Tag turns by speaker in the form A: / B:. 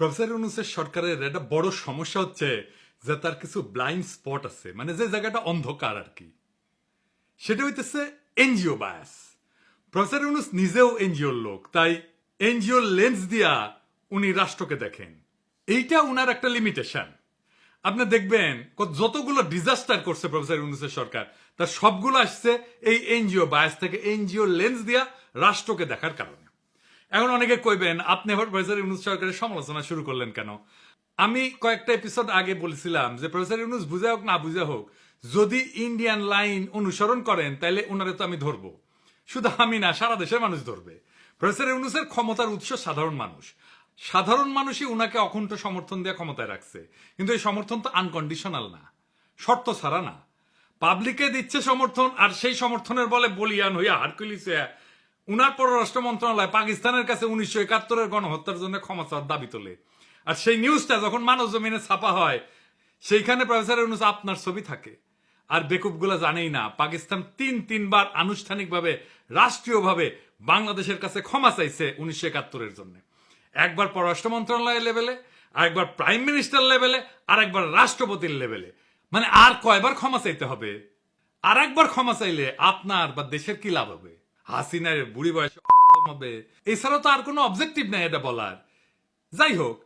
A: Professor ইউনুসের সরকারের একটা বড় সমস্যা হচ্ছে যে তার কিছু ব্লাইন্ড স্পট আছে। মানে যে জায়গাটা অন্ধকার আর কি। সেটা হইতেছে এনজিও বায়াস প্রফেসর ইউনুস নিজেও এনজিওর লোক, তাই এনজিওর লেন্স দিয়া উনি রাষ্ট্রকে দেখেন। এইটা উনার একটা লিমিটেশন আপনি দেখবেন যতগুলো ডিজাস্টার করছে প্রফেসর ইউনুসের সরকার, তার সবগুলো আসছে এই এনজিও বায়াস থেকে এনজিও লেন্স দিয়া রাষ্ট্রকে দেখার কারণে। এখন অনেকে কইবেন, আপনি আবার প্রফেসর ইউনুস সরকারের সমালোচনা শুরু করলেন কেন? আমি কয়েকটা এপিসোড আগে বলেছিলাম যে প্রফেসর ইউনুস বুঝা হোক, না বুঝা হোক, যদি ইন্ডিয়ান লাইন অনুসরণ করেন তাহলে ওনারে তো আমি ধরবো। শুধু আমি না, সারা দেশের মানুষ ধরবে। প্রফেসর ইউনুসের ক্ষমতার উৎস সাধারণ মানুষ। সাধারণ মানুষই ওনাকে অকুণ্ঠ সমর্থন দেওয়া ক্ষমতায় রাখছে। কিন্তু এই সমর্থন তো আনকন্ডিশনাল না, শর্ত ছাড়া না। পাবলিকে দিচ্ছে সমর্থন, আর সেই সমর্থনের বলে বলিয়ান হইয়া হারকুলিসে উনার পররাষ্ট্র মন্ত্রণালয় পাকিস্তানের কাছে উনিশশো একাত্তরের গণহত্যার জন্য ক্ষমা চাওয়ার দাবি তোলে। আর সেই নিউজটা যখন মানব জমিনে ছাপা হয়, সেইখানে প্রফেসর ইউনুস আপনার ছবি থাকে। আর বেকুবগুলো জানেই না, পাকিস্তান তিন তিনবার আনুষ্ঠানিকভাবে, রাষ্ট্রীয়ভাবে বাংলাদেশের কাছে ক্ষমা চাইছে উনিশশো একাত্তরের জন্য। একবার পররাষ্ট্র মন্ত্রণালয়ের লেভেলে, আরেকবার প্রাইম মিনিস্টার লেভেলে আর একবার রাষ্ট্রপতির লেভেলে। মানে আর কয়বার ক্ষমা চাইতে হবে? আর একবার ক্ষমা চাইলে আপনার বা দেশের কি লাভ হবে? হাসিনার বুড়ি বয়স হবে। এছাড়া তো আর কোনো অবজেক্টিভ নাই এটা বলার। যাই হোক